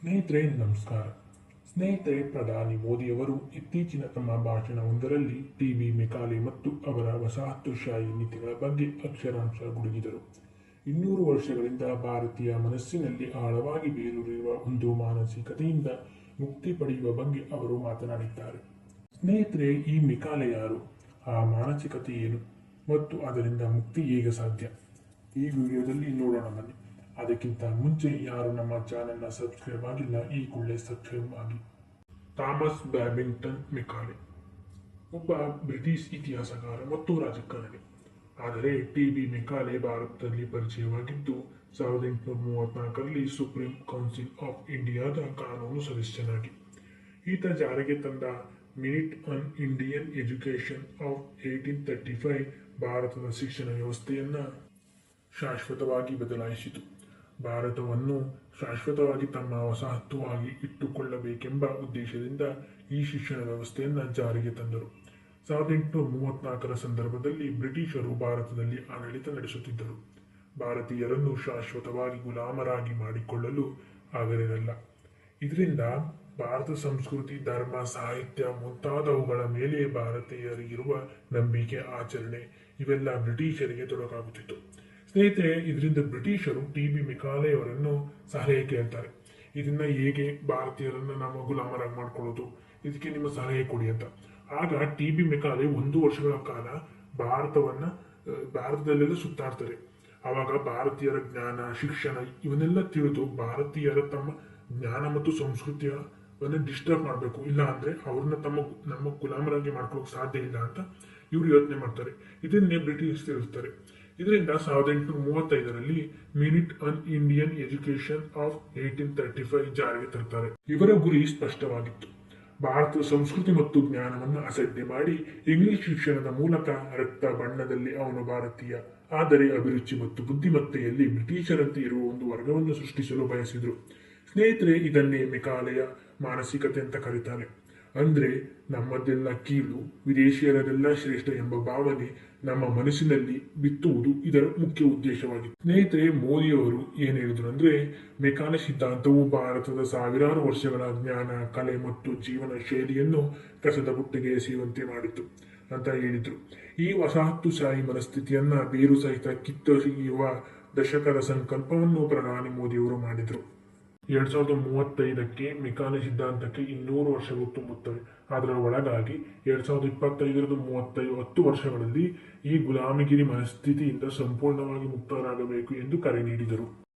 ಸ್ನೇಹಿತರೆ, ನಮಸ್ಕಾರ. ಸ್ನೇಹಿತರೆ, ಪ್ರಧಾನಿ ಮೋದಿಯವರು ಇತ್ತೀಚಿನ ತಮ್ಮ ಭಾಷಣವೊಂದರಲ್ಲಿ ಟಿ ವಿ ಮೆಕಾಲೆ ಮತ್ತು ಅವರ ವಸಾಹತುಶಾಹಿ ನೀತಿಗಳ ಬಗ್ಗೆ ಅಕ್ಷರಾಂಶ ಗುಡುಗಿದರು. ಇನ್ನೂರು ವರ್ಷಗಳಿಂದ ಭಾರತೀಯ ಮನಸ್ಸಿನಲ್ಲಿ ಆಳವಾಗಿ ಬೇರೂರಿರುವ ಒಂದು ಮಾನಸಿಕತೆಯಿಂದ ಮುಕ್ತಿ ಪಡೆಯುವ ಬಗ್ಗೆ ಅವರು ಮಾತನಾಡಿದ್ದಾರೆ. ಸ್ನೇಹಿತರೆ, ಈ ಮಿಕಾಲೆ ಯಾರು? ಆ ಮಾನಸಿಕತೆ ಏನು? ಮತ್ತು ಅದರಿಂದ ಮುಕ್ತಿ ಹೇಗೆ ಸಾಧ್ಯ? ಈ ವಿಡಿಯೋದಲ್ಲಿ ನೋಡೋಣ ಬನ್ನಿ. ಅದಕ್ಕಿಂತ ಮುಂಚೆ ಯಾರು ನಮ್ಮ ಚಾನೆಲ್ನ ಸಬ್ಸ್ಕ್ರೈಬ್ ಆಗಿಲ್ಲ, ಈ ಕೂಡಲೇ ಸಬ್ಸ್ಕ್ರೈಬ್ ಆಗಿ. ಥಾಮಸ್ ಬ್ಯಾಬಿಂಗ್ಟನ್ ಮಿಕಾಲೆ ಒಬ್ಬ ಬ್ರಿಟಿಷ್ ಇತಿಹಾಸಕಾರ ಮತ್ತು ರಾಜಕಾರಣಿ. ಆದರೆ ಟಿ ಬಿ ಮೆಕಾಲೆ ಭಾರತದಲ್ಲಿ ಪರಿಚಯವಾಗಿದ್ದು, ಸಾವಿರದ ಎಂಟುನೂರ ಮೂವತ್ತ್ನಾಲ್ಕರಲ್ಲಿ ಸುಪ್ರೀಂ ಕೌನ್ಸಿಲ್ ಆಫ್ ಇಂಡಿಯಾದ ಕಾನೂನು ಸದಸ್ಯನಾಗಿ. ಈತ ಜಾರಿಗೆ ತಂದ minute on Indian education of eighteen thirty five ಭಾರತದ ಶಿಕ್ಷಣ ವ್ಯವಸ್ಥೆಯನ್ನು ಶಾಶ್ವತವಾಗಿ ಬದಲಾಯಿಸಿತು. ಭಾರತವನ್ನು ಶಾಶ್ವತವಾಗಿ ತಮ್ಮ ವಸಾಹತುವಾಗಿ ಇಟ್ಟುಕೊಳ್ಳಬೇಕೆಂಬ ಉದ್ದೇಶದಿಂದ ಈ ಶಿಕ್ಷಣ ವ್ಯವಸ್ಥೆಯನ್ನು ಜಾರಿಗೆ ತಂದರು. ಸಾವಿರದ ಎಂಟುನೂರ ಮೂವತ್ನಾಲ್ಕರ ಸಂದರ್ಭದಲ್ಲಿ ಬ್ರಿಟಿಷರು ಭಾರತದಲ್ಲಿ ಆಡಳಿತ ನಡೆಸುತ್ತಿದ್ದರು. ಭಾರತೀಯರನ್ನು ಶಾಶ್ವತವಾಗಿ ಗುಲಾಮರಾಗಿ ಮಾಡಿಕೊಳ್ಳಲು ಆಗಲಿರಲ್ಲ ಇದರಿಂದ ಭಾರತ ಸಂಸ್ಕೃತಿ, ಧರ್ಮ, ಸಾಹಿತ್ಯ ಮುಂತಾದವುಗಳ ಮೇಲೆ ಭಾರತೀಯರಿಗಿರುವ ನಂಬಿಕೆ, ಆಚರಣೆ ಇವೆಲ್ಲ ಬ್ರಿಟಿಷರಿಗೆ ತೊಡಕಾಗುತ್ತಿತ್ತು. ಸ್ನೇಹಿತರೆ, ಇದರಿಂದ ಬ್ರಿಟಿಷರು ಟಿ ಬಿ ಮೆಕಾಲೆಯವರನ್ನು ಸಲಹೆ ಕೇಳ್ತಾರೆ. ಇದನ್ನ ಹೇಗೆ ಭಾರತೀಯರನ್ನ ನಾವು ಗುಲಾಮರಾಗಿ ಮಾಡ್ಕೊಳ್ಳೋದು? ಇದಕ್ಕೆ ನಿಮ್ಮ ಸಲಹೆ ಕೊಡಿ ಅಂತ. ಆಗ ಟಿ ಬಿ ಮೆಕಾಲೆ ಒಂದು ವರ್ಷಗಳ ಕಾಲ ಭಾರತವನ್ನ ಭಾರತದಲ್ಲೆಲ್ಲ ಸುತ್ತಾಡ್ತಾರೆ. ಆವಾಗ ಭಾರತೀಯರ ಜ್ಞಾನ, ಶಿಕ್ಷಣ ಇವನ್ನೆಲ್ಲ ತಿಳಿದು ಭಾರತೀಯರ ತಮ್ಮ ಜ್ಞಾನ ಮತ್ತು ಸಂಸ್ಕೃತಿಯನ್ನು ಡಿಸ್ಟರ್ಬ್ ಮಾಡಬೇಕು. ಇಲ್ಲ ಅಂದ್ರೆ ಅವ್ರನ್ನ ತಮ್ಮ ನಮ್ಮ ಗುಲಾಮರಾಗಿ ಮಾಡ್ಕೊಳ್ಳೋಕೆ ಸಾಧ್ಯ ಇಲ್ಲ ಅಂತ ಇವರು ಯೋಚನೆ ಮಾಡ್ತಾರೆ. ಇದನ್ನೇ ಬ್ರಿಟಿಷ್ ತಿಳಿಸ್ತಾರೆ. ಇದರಿಂದ ಸಾವಿರದ ಎಂಟುನೂರ ಮೂವತ್ತೈದರಲ್ಲಿ minute on Indian education of eighteen thirty five ಜಾರಿಗೆ ತರ್ತಾರೆ. ಇವರ ಗುರಿ ಸ್ಪಷ್ಟವಾಗಿತ್ತು. ಭಾರತದ ಸಂಸ್ಕೃತಿ ಮತ್ತು ಜ್ಞಾನವನ್ನು ಅಸಡ್ಡೆ ಮಾಡಿ ಇಂಗ್ಲಿಷ್ ಶಿಕ್ಷಣದ ಮೂಲಕ ರಕ್ತ ಬಣ್ಣದಲ್ಲಿ ಅವನು ಭಾರತೀಯ. ಆದರೆ ಅಭಿರುಚಿ ಮತ್ತು ಬುದ್ಧಿಮತ್ತೆಯಲ್ಲಿ ಬ್ರಿಟಿಷರಂತೆ ಇರುವ ಒಂದು ವರ್ಗವನ್ನು ಸೃಷ್ಟಿಸಲು ಬಯಸಿದರು. ಸ್ನೇಹಿತರೆ, ಇದನ್ನೇ ಮೆಕಾಲೆಯ ಮಾನಸಿಕತೆ ಅಂತ ಕರೀತಾರೆ. ಅಂದ್ರೆ ನಮ್ಮದೆಲ್ಲ ಕೀಳು, ವಿದೇಶಿಯರದೆಲ್ಲ ಶ್ರೇಷ್ಠ ಎಂಬ ಭಾವನೆ ನಮ್ಮ ಮನಸ್ಸಿನಲ್ಲಿ ಬಿತ್ತುವುದು ಇದರ ಮುಖ್ಯ ಉದ್ದೇಶವಾಗಿದೆ ಸ್ನೇಹಿತರೆ, ಮೋದಿಯವರು ಏನ್ ಹೇಳಿದ್ರು ಅಂದ್ರೆ, ಮೆಕಾನ ಸಿದ್ಧಾಂತವು ಭಾರತದ ಸಾವಿರಾರು ವರ್ಷಗಳ ಜ್ಞಾನ, ಕಲೆ ಮತ್ತು ಜೀವನ ಶೈಲಿಯನ್ನು ಕಸದ ಬುಟ್ಟಿಗೆ ಎಸೆಯುವಂತೆ ಮಾಡಿತು ಅಂತ ಹೇಳಿದ್ರು. ಈ ವಸಾಹತುಶಾಹಿ ಮನಸ್ಥಿತಿಯನ್ನ ಬೇರು ಸಹಿತ ಕಿತ್ತೊಗೆಯುವ ದಶಕದ ಸಂಕಲ್ಪವನ್ನು ಪ್ರಧಾನಿ ಮೋದಿಯವರು ಮಾಡಿದ್ರು. ಎರಡ್ ಸಾವಿರದ ಮೂವತ್ತೈದಕ್ಕೆ ಮೆಕಾಲೆ ಸಿದ್ಧಾಂತಕ್ಕೆ ಇನ್ನೂರು ವರ್ಷಗಳು ತುಂಬುತ್ತವೆ. ಅದರ ಒಳಗಾಗಿ ಎರಡ್ ಸಾವಿರದ ಇಪ್ಪತ್ತೈದರದ ಮೂವತ್ತೈದು, ಹತ್ತು ವರ್ಷಗಳಲ್ಲಿ ಈ ಗುಲಾಮಗಿರಿ ಮನಸ್ಥಿತಿಯಿಂದ ಸಂಪೂರ್ಣವಾಗಿ ಮುಕ್ತರಾಗಬೇಕು ಎಂದು ಕರೆ ನೀಡಿದರು.